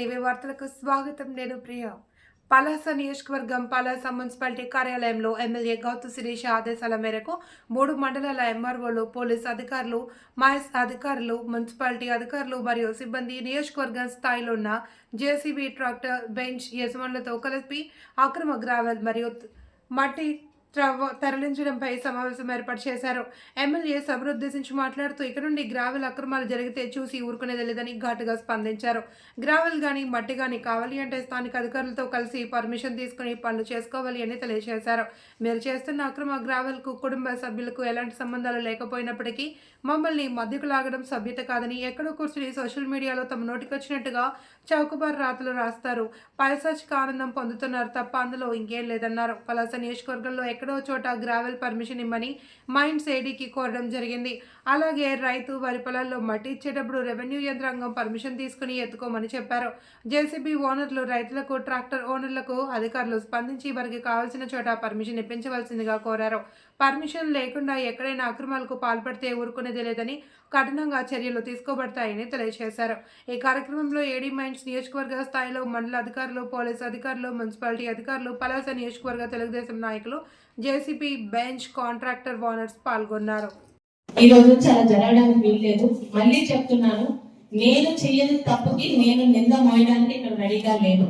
TV వార్తలకు స్వాగతం నేను ప్రియ. పలాస నియోజకవర్గం పలాస మున్సిపాలిటీ కార్యాలయంలో ఎమ్మెల్యే గౌతు శిరీష ఆదేశాల మేరకు మూడు మండలాల ఎంఆర్ఓలు పోలీస్ అధికారులు మైస్ అధికారులు మున్సిపాలిటీ అధికారులు మరియు సిబ్బంది నియోజకవర్గం స్థాయిలో ఉన్న జేసీబీ ట్రాక్టర్ బెంచ్ యజమానులతో కలిపి అక్రమ గ్రావెల్ మరియు మట్టి తరలించడంపై సమావేశం ఏర్పాటు చేశారు. ఎమ్మెల్యే సభను ఉద్దేశించి మాట్లాడుతూ ఇక నుండి గ్రావెల్ అక్రమాలు జరిగితే చూసి ఊరుకునేది లేదని ఘాటుగా స్పందించారు. గ్రావెల్ కానీ మట్టి కానీ కావాలి అంటే స్థానిక అధికారులతో కలిసి పర్మిషన్ తీసుకుని పనులు చేసుకోవాలి అని తెలియజేశారు. మీరు చేస్తున్న అక్రమ గ్రావెల్కు కుటుంబ సభ్యులకు ఎలాంటి సంబంధాలు లేకపోయినప్పటికీ మమ్మల్ని మధ్యకు లాగడం సభ్యత కాదని ఎక్కడో కూర్చుని సోషల్ మీడియాలో తమ నోటికొచ్చినట్టుగా చౌకబారు రాతలు రాస్తారు. పైశాచిక ఆనందం పొందుతున్నారు తప్ప అందులో ఇంకేం లేదన్నారు. పలాస నియోజకవర్గంలో ఎక్కడో చోట గ్రావెల్ పర్మిషన్ ఇమ్మని మైండ్స్ ఏడీకి కోరడం జరిగింది. అలాగే రైతు వరి పొలాల్లో మట్టి ఇచ్చేటప్పుడు రెవెన్యూ యంత్రాంగం పర్మిషన్ తీసుకుని ఎత్తుకోమని చెప్పారు. జేసీబీ ఓనర్లు రైతులకు ట్రాక్టర్ ఓనర్లకు అధికారులు స్పందించి వారికి కావాల్సిన చోట పర్మిషన్ ఇప్పించవలసిందిగా కోరారు. పర్మిషన్ లేకుండా ఎక్కడైనా అక్రమాలకు పాల్పడితే ఊరుకునేది లేదని కఠినంగా చర్యలు తీసుకోబడతాయని తెలియజేశారు. ఈ కార్యక్రమంలో ఏడీ మైండ్స్ నియోజకవర్గ స్థాయిలో మండల అధికారులు పోలీసు అధికారులు మున్సిపాలిటీ అధికారులు పలాస నియోజకవర్గ తెలుగుదేశం నాయకులు జేసీపీ బెంచ్ కాంట్రాక్టర్ ఓనర్స్ పాల్గొన్నారు. ఈ రోజు చాలా జరగడానికి వీల్లేదు. మళ్ళీ చెప్తున్నాను నేను చెయ్యని తప్పుకి నేను నింద మోయడానికి ఇక్కడ రెడీగా లేను.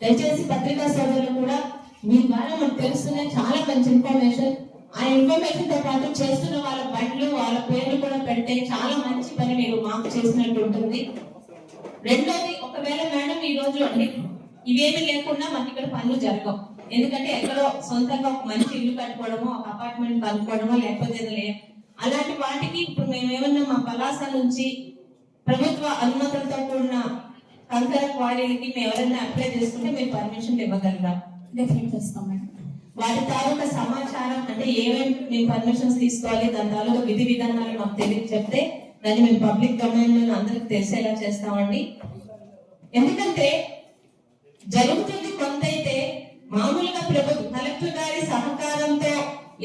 దయచేసి పత్రికా సోదరులు కూడా మీ ద్వారా మనకు తెలుస్తున్నాయి చాలా మంచి ఇన్ఫర్మేషన్ ఆ ఇన్ఫర్మేషన్తో పాటు చేస్తున్న వాళ్ళ బండ్లు వాళ్ళ పేర్లు కూడా పెడితే చాలా మంచి పని మీరు మాకు చేసినట్టు ఉంటుంది. రెండోది ఒకవేళ మేడం ఈ రోజు అండి ఇవేమి లేకుండా మనకి ఇక్కడ పనులు జరగవు. ఎందుకంటే ఎక్కడో సొంతంగా ఒక మంచి ఇల్లు కట్టుకోవడమో ఒక అపార్ట్మెంట్ కనుక్కోవడమో లేకపోతే అలాంటి వాటికి ఇప్పుడు మేము ఏమన్నా మా పలాస నుంచి ప్రభుత్వ అనుమతులతో కూడిన కంకర క్వారీలకి మేము ఎవరైనా అప్లై చేసుకుంటే మేము పర్మిషన్ ఇవ్వగలరా డెఫినెట్ చేస్తాం మేడం వాటి తాలూకా సమాచారం అంటే ఏమేమి మేము పర్మిషన్స్ తీసుకోవాలి దాని తాలూకా విధి విధానాలు మాకు తెలియ చెప్తే దాన్ని మేము పబ్లిక్ డొమైన్లో అందరికి తెలిసేలా చేస్తామండి? ఎందుకంటే జరుగుతుంది కొంతైతే మామూలుగా ప్రభుత్వ కలెక్టర్ గారి సహకారంతో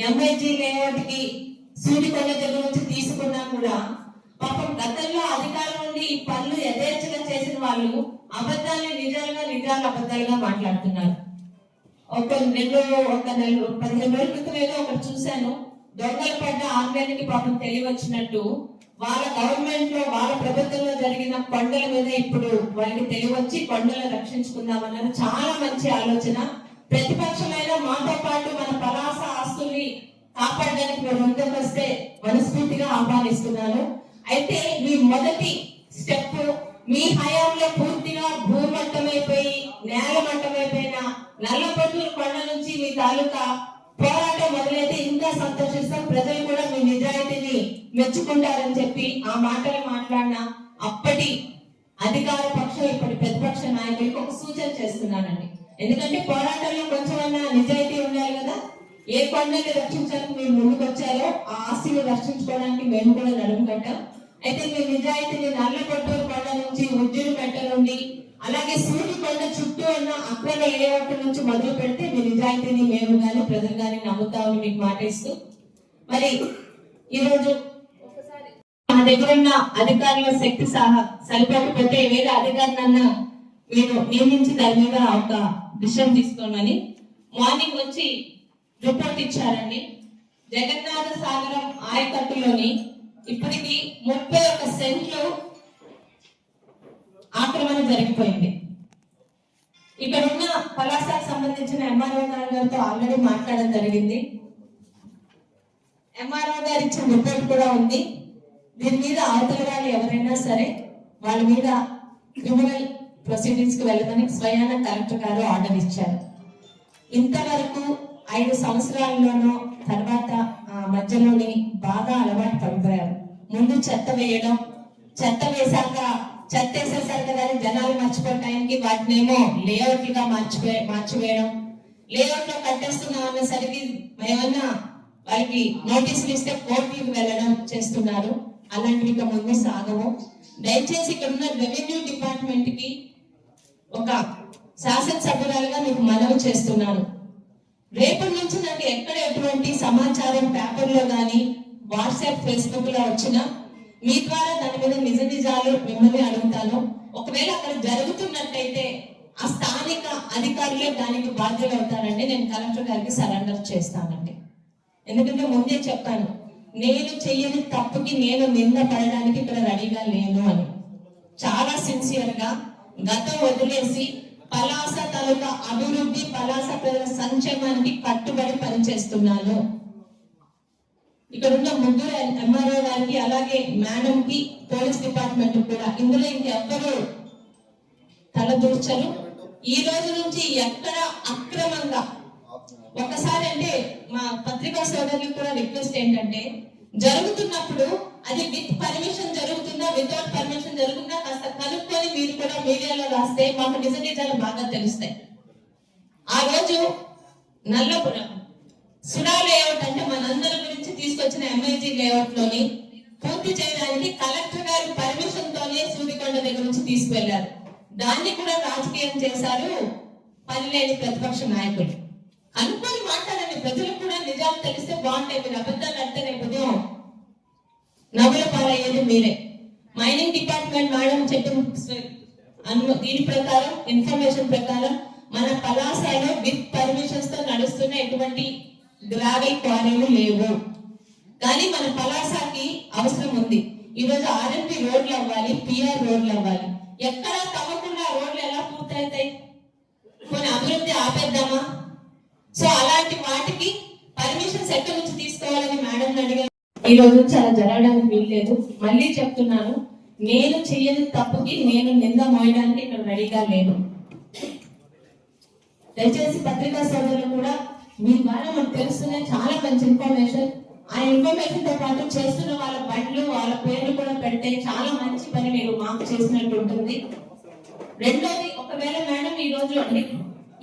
ఎంఐజీ లేఅవుట్కి సూర్యకొండ దగ్గర నుంచి తీసుకున్నా కూడా పాపం గతంలో అధికారం నుండి ఈ పనులు యథేచ్ఛగా చేసిన వాళ్ళు అబద్ధాన్ని నిజాలుగా నిజాలు అబద్ధాలుగా మాట్లాడుతున్నారు. ఒక రెండు ఒక నెల పదిహేను రోజుల క్రితం ఏదో ఒకటి చూశాను. దొంగలు పడ్డ ఆంగ్లానికి పాపం తెలియవచ్చినట్టు వాళ్ళ గవర్నమెంట్లో వాళ్ళ ప్రభుత్వంలో జరిగిన కొండల మీద ఇప్పుడు వాళ్ళకి తెలియవచ్చి కొండలు రక్షించుకుందామన్నారు. చాలా మంచి ఆలోచన. ప్రతిపక్షమైన మాతో పాటు మన పలాస ఆస్తుల్ని కాపాడడానికి మీరు ముందుకు వస్తే మనస్ఫూర్తిగా ఆహ్వానిస్తున్నాను. అయితే మీ మొదటి స్టెప్ మీ హయాంలో పూర్తిగా భూమట్టమైపోయి నేలమట్టమైపోయిన నల్లపట్టూరు కొండ నుంచి మీ తాలూకా పోరాటం మొదలైతే ఇంకా సంతోషిస్తాం. ప్రజలు కూడా మీ నిజాయితీని మెచ్చుకుంటారని చెప్పి ఆ మాటలు మాట్లాడిన అప్పటి అధికార పక్షం ఇప్పటి ప్రతిపక్ష నాయకులకు ఒక సూచన చేస్తున్నానండి. ఎందుకంటే పోరాటంలో కొంచెమన్నా నిజాయితీ ఉండాలి కదా. ఏ కొండని రక్షించడానికి మీరు ముందుకు వచ్చారో ఆ ఆస్తిని రక్షించుకోవడానికి మేము కూడా నడుము కట్టాం. అయితే మీ నిజాయితీని నల్లపట్టూరు కొండ నుంచి ఉజ్జులు పెట్ట నుండి అలాగే సూర్య కొండ చుట్టూ ఉన్న అక్రమ లేఅవుట్ నుంచి మొదలు పెడితే మీ నిజాయితీని మేము కానీ ప్రజలు కానీ నమ్ముతామని మీకు మాటేస్తూ మరి ఈరోజు మా దగ్గర ఉన్న అధికారుల శక్తి సహా సరిపోకపోతే వేరే అధికారులన్నా మీరు నియమించి దాని మీద ఒక డిసిషన్ తీసుకోమని మార్నింగ్ వచ్చి రిపోర్ట్ ఇచ్చారండి. జగన్నాథ సాగరం ఆయకట్టులోని ఇప్పటికి ముప్పై ఒక్క సెంట్లు ఆక్రమణ జరిగిపోయింది. ఇక్కడ ఉన్న పలాసాకు సంబంధించిన ఎంఆర్ఓ గారితో ఆల్రెడీ మాట్లాడడం జరిగింది. ఎంఆర్ఓ గారు ఇచ్చిన రిపోర్ట్ కూడా ఉంది. దీని మీద అవతల వాళ్ళు ఎవరైనా సరే వాళ్ళ మీద క్రిమినల్ ప్రొసీడింగ్స్కి వెళ్ళమని స్వయాన కలెక్టర్ గారు ఆర్డర్ ఇచ్చారు. ఇంతవరకు ఐదు సంవత్సరాల్లోనూ తర్వాత మధ్యలోని బాగా అలవాటు పడిపోయారు. ముందు చెత్త వేయడం చెత్త వేశాక చెత్త వేసేసారు కదా జనాలు మర్చిపోయే టైంకి వాటినేమో లేఅవుట్గా మార్చిపోయి మార్చివేయడం. లేఅవుట్లో కట్టేస్తున్నాం అనేసరికి ఏమన్నా వాళ్ళకి నోటీసులు ఇస్తే కోర్టులకు వెళ్ళడం చేస్తున్నారు. అలాంటివి ఇక ముందు సాగవు. దయచేసి ఇక్కడ ఉన్న రెవెన్యూ డిపార్ట్మెంట్కి ఒక శాసనసభ్యురాలుగా మీకు మనవి చేస్తున్నాను. రేపటి నుంచి నాకు ఎక్కడ ఎటువంటి సమాచారం పేపర్లో కానీ వాట్సాప్ ఫేస్బుక్లో వచ్చినా మీ ద్వారా దాని మీద నిజ నిజాలు మిమ్మల్ని అడుగుతాను. ఒకవేళ అక్కడ జరుగుతున్నట్టయితే ఆ స్థానిక అధికారులే దానికి బాధ్యులు అవుతారండి నేను కలెక్టర్ గారికి సరెండర్ చేస్తానండి. ఎందుకంటే ముందే చెప్పాను నేను చెయ్యని తప్పుకి నేను నింద పడడానికి ఇక్కడ రెడీగా లేను అని. చాలా సిన్సియర్గా గతం వదిలేసి పలాస తాలూకా అభివృద్ధి పలాస ప్రజల సంక్షేమానికి కట్టుబడి పనిచేస్తున్నాను ఇక్కడ ఉన్న ముగ్గురు ఎంఆర్ఓ గారికి అలాగే మేడం కి పోలీస్ డిపార్ట్మెంట్ కూడా. ఇందులో ఇంకెవ్వరు తలదూర్చరు. ఈ రోజు నుంచి ఎక్కడ అక్రమంగా. ఒకసారి అంటే మా పత్రికా సోదరులకు కూడా రిక్వెస్ట్ ఏంటంటే జరుగుతున్నప్పుడు అది విత్ పర్మిషన్ జరుగుతుందా వితౌట్ పర్మిషన్ జరుగుతుందా కాస్త కనుక్కొని మీరు కూడా మీడియాలో రాస్తే మాకు నిజ నిజాలు బాగా తెలుస్తాయి. ఆ రోజు నల్లపురం సుడా లేఅవుట్ అంటే మనందరి గురించి తీసుకొచ్చిన ఎంఐజీ లేఅవుట్లోని పూర్తి చేయడానికి కలెక్టర్ గారి పర్మిషన్ తోనే సూదికొండ దగ్గర నుంచి తీసుకువెళ్ళారు దాన్ని కూడా రాజకీయం చేశారు పనిలేని ప్రతిపక్ష నాయకుడు అనుకొని మాట్లాడండి ప్రజలకు కూడా నిజాలు తెలిస్తే బాగుంటాయి మీరు అబద్ధాలు అంటే రేపు ఉదయం మీరే. మైనింగ్ డిపార్ట్మెంట్ మేడం చెప్పిన దీని ప్రకారం ఇన్ఫర్మేషన్ ప్రకారం మన పలాసలో విత్ పర్మిషన్స్తో నడుస్తున్న ఎటువంటి గ్రావెల్ క్వారీలు లేవు. కానీ మన పలాసకి అవసరం ఉంది. ఈ రోజు రోడ్లు అవ్వాలి పిఆర్ రోడ్లు అవ్వాలి. ఎక్కడ తవ్వకుండా రోడ్లు ఎలా పూర్తవుతాయి? కొన్ని అభివృద్ధి ఆపేద్దామా? సో అలాంటి వాటికి పర్మిషన్స్ ఎక్కడి నుంచి తీసుకోవాలని మేడం అడిగారు. ఈ రోజు చాలా జరగడానికి వీల్లేదు. మళ్ళీ చెప్తున్నాను నేను చెయ్యని తప్పుకి నేను నింద మోయడానికి ఇక్కడ రెడీగా లేను. దయచేసి పత్రికా సోదరులు కూడా మీ ద్వారా మనకు తెలుస్తున్న చాలా మంచి ఇన్ఫర్మేషన్ ఆ ఇన్ఫర్మేషన్తో పాటు చేస్తున్న వాళ్ళ బండ్లు వాళ్ళ పేర్లు కూడా పెడితే చాలా మంచి పని మీరు మాకు చేసినట్టు ఉంటుంది. రెండోది ఒకవేళ మేడం ఈ రోజు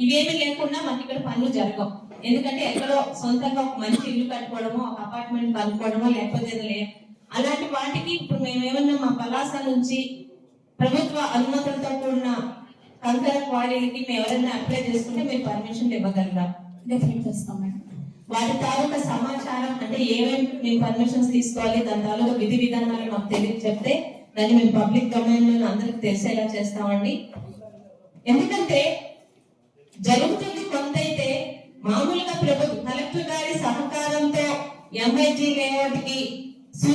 ఇవేమి లేకుండా మనకి ఇక్కడ పనులు జరగవు. ఎందుకంటే ఎక్కడో సొంతంగా ఒక మంచి ఇల్లు కట్టుకోవడమో ఒక అపార్ట్మెంట్ కనుక్కోవడమో లేకపోతే అలాంటి వాటికి ఇప్పుడు మేము ఏమన్నా మా పలాస నుంచి ప్రభుత్వ అనుమతులతో కూడిన కంకర క్వారీలకి మేము ఎవరైనా అప్లై చేసుకుంటే మీరు పర్మిషన్ ఇవ్వగలరా? డెఫినెట్ చేస్తాం మేడం. వాటి తాలూకా సమాచారం అంటే ఏమేమి మేము పర్మిషన్స్ తీసుకోవాలి దాని తాలూకా విధి విధానాలు మాకు తెలియదు చెప్తే దాన్ని మేము పబ్లిక్ డొమైన్లో అందరికి తెలిసేలా చేస్తామండి. ఎందుకంటే జరుగుతుంది కొంతైతే మామూలుగా ప్రభుత్వ కలెక్టర్ గారి సహకారంతో ఎంఐజీ లేఅవుట్కి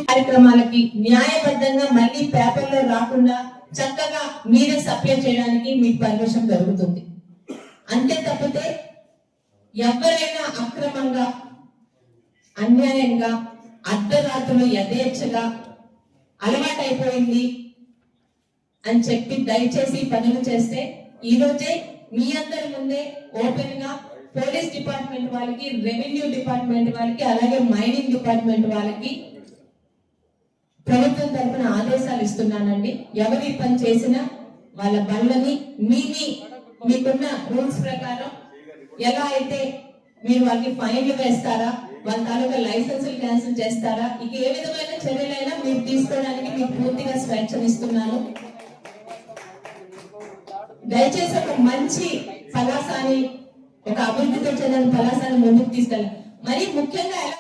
కార్యక్రమాలకి న్యాయబద్ధంగా మళ్ళీ పేపర్లో రాకుండా చక్కగా మీరే సప్లై చేయడానికి మీకు పర్మిషన్ దొరుకుతుంది. అంతే తప్పితే ఎవరైనా అక్రమంగా అన్యాయంగా అర్ధరాత్రులు యథేచ్ఛగా అలవాటైపోయింది అని చెప్పి దయచేసి పనులు చేస్తే ఈరోజే మీ అందరి ముందే ఓపెన్గా పోలీస్ డిపార్ట్మెంట్ వాళ్ళకి రెవెన్యూ డిపార్ట్మెంట్ వాళ్ళకి అలాగే మైనింగ్ డిపార్ట్మెంట్ వాళ్ళకి ప్రభుత్వం తరఫున ఆదేశాలు ఇస్తున్నానండి. ఎవరు ఈ పని చేసినా వాళ్ళ బండ్లని మీ మీకున్న రూల్స్ ప్రకారం ఎలా అయితే మీరు వాళ్ళకి ఫైన్లు వేస్తారా వాళ్ళ తాలూకా లైసెన్సులు క్యాన్సిల్ చేస్తారా ఇక ఏ విధమైన చర్యలైనా మీరు తీసుకోవడానికి మీకు పూర్తిగా స్వేచ్ఛనిస్తున్నాను. దయచేసి ఒక మంచి పలాసాని ఒక అభివృద్ధితో చెందిన కళాశాల ముందుకు తీసుకెళ్ళాలి. మరి ముఖ్యంగా